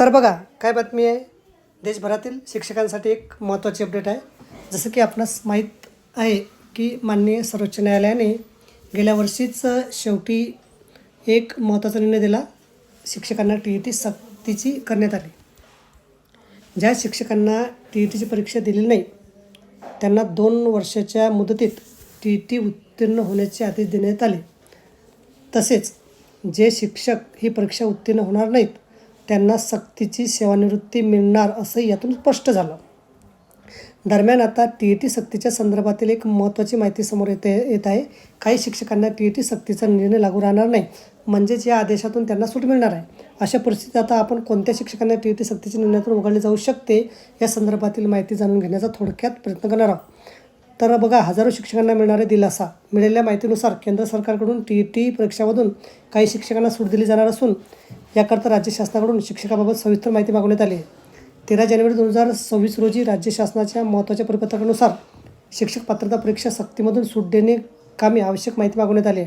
तर बघा काय बातमी आहे? देशभरातील शिक्षकांसाठी एक महत्त्वाची अपडेट आहे. जसं की आपणास माहीत आहे की माननीय सर्वोच्च न्यायालयाने गेल्या वर्षीच शेवटी एक महत्त्वाचा निर्णय दिला. शिक्षकांना टी ई टी सक्तीची करण्यात आली. ज्या शिक्षकांना टी ई टीची परीक्षा दिली नाही त्यांना दोन वर्षाच्या मुदतीत टी ई टी उत्तीर्ण होण्याचे आदेश देण्यात आले. तसेच जे शिक्षक ही परीक्षा उत्तीर्ण होणार नाहीत त्यांना सक्तीची सेवानिवृत्ती मिळणार असं यातून स्पष्ट झालं. दरम्यान आता टी ई टी सक्तीच्या संदर्भातील एक महत्त्वाची माहिती समोर येते येत आहे. काही शिक्षकांना टी ई टी सक्तीचा निर्णय लागू राहणार नाही म्हणजेच या आदेशातून त्यांना सूट मिळणार आहे. अशा परिस्थितीत आता आपण कोणत्या शिक्षकांना टी ई टी सक्तीच्या निर्णयातून उघडले जाऊ शकते या संदर्भातील माहिती जाणून घेण्याचा थोडक्यात प्रयत्न करणार आहोत. तर बघा हजारो शिक्षकांना मिळणारे दिलासा. मिळालेल्या माहितीनुसार केंद्र सरकारकडून टी ई टी परीक्षामधून काही शिक्षकांना सूट दिली जाणार असून याकरता राज्य शासनाकडून शिक्षकाबाबत सविस्तर माहिती मागवण्यात आली. तेरा जानेवारी दोन हजार सव्वीस रोजी राज्य शासनाच्या महत्त्वाच्या परिपत्रकानुसार शिक्षक पात्रता परीक्षा सक्तीमधून सूट देणे कामी आवश्यक माहिती मागवण्यात आली.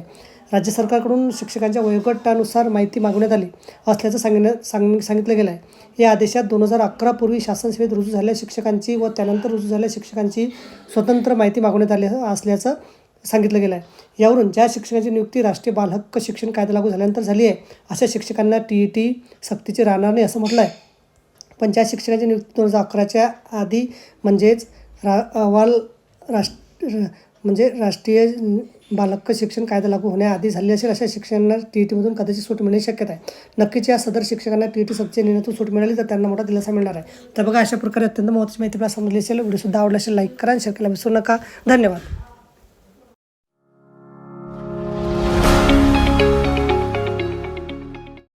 राज्य सरकारकडून शिक्षकांच्या वयोगटानुसार माहिती मागवण्यात आली असल्याचं सांगण्यात सांग सांगितलं गेलं आहे या आदेशात दोन हजार अकरापूर्वी शासनसेवेत रुजू झालेल्या शिक्षकांची व त्यानंतर रुजू झालेल्या शिक्षकांची स्वतंत्र माहिती मागवण्यात आली असल्याचं सांगितलं गेलं आहे यावरून ज्या शिक्षकाची नियुक्ती राष्ट्रीय बालहक्क शिक्षण कायदा लागू झाल्यानंतर झाली आहे अशा शिक्षकांना टी ई टी सक्तीची राहणार नाही असं म्हटलं आहे पण ज्या शिक्षकाची नियुक्ती दोन हजार अकराच्या आधी म्हणजेच रा अहवाल राष्ट्र म्हणजे राष्ट्रीय बालहक्क शिक्षण कायदा लागू होण्याआधी झाली असेल अशा शिक्षकांना टी ई टीमधून कदाचित सूट मिळण्याची शक्यता आहे. नक्कीच या सदर शिक्षकांना टी ई टी सक्तीच्या निर्णयातून सूट मिळाली तर त्यांना मोठा दिलासा मिळणार आहे. तर बघा अशा प्रकारे अत्यंत महत्त्वाची माहिती आपल्याला समजली असेल व्हिडिओसुद्धा आवडला असेल लाईक करा आणि शेअर करायला विसरू नका. धन्यवाद.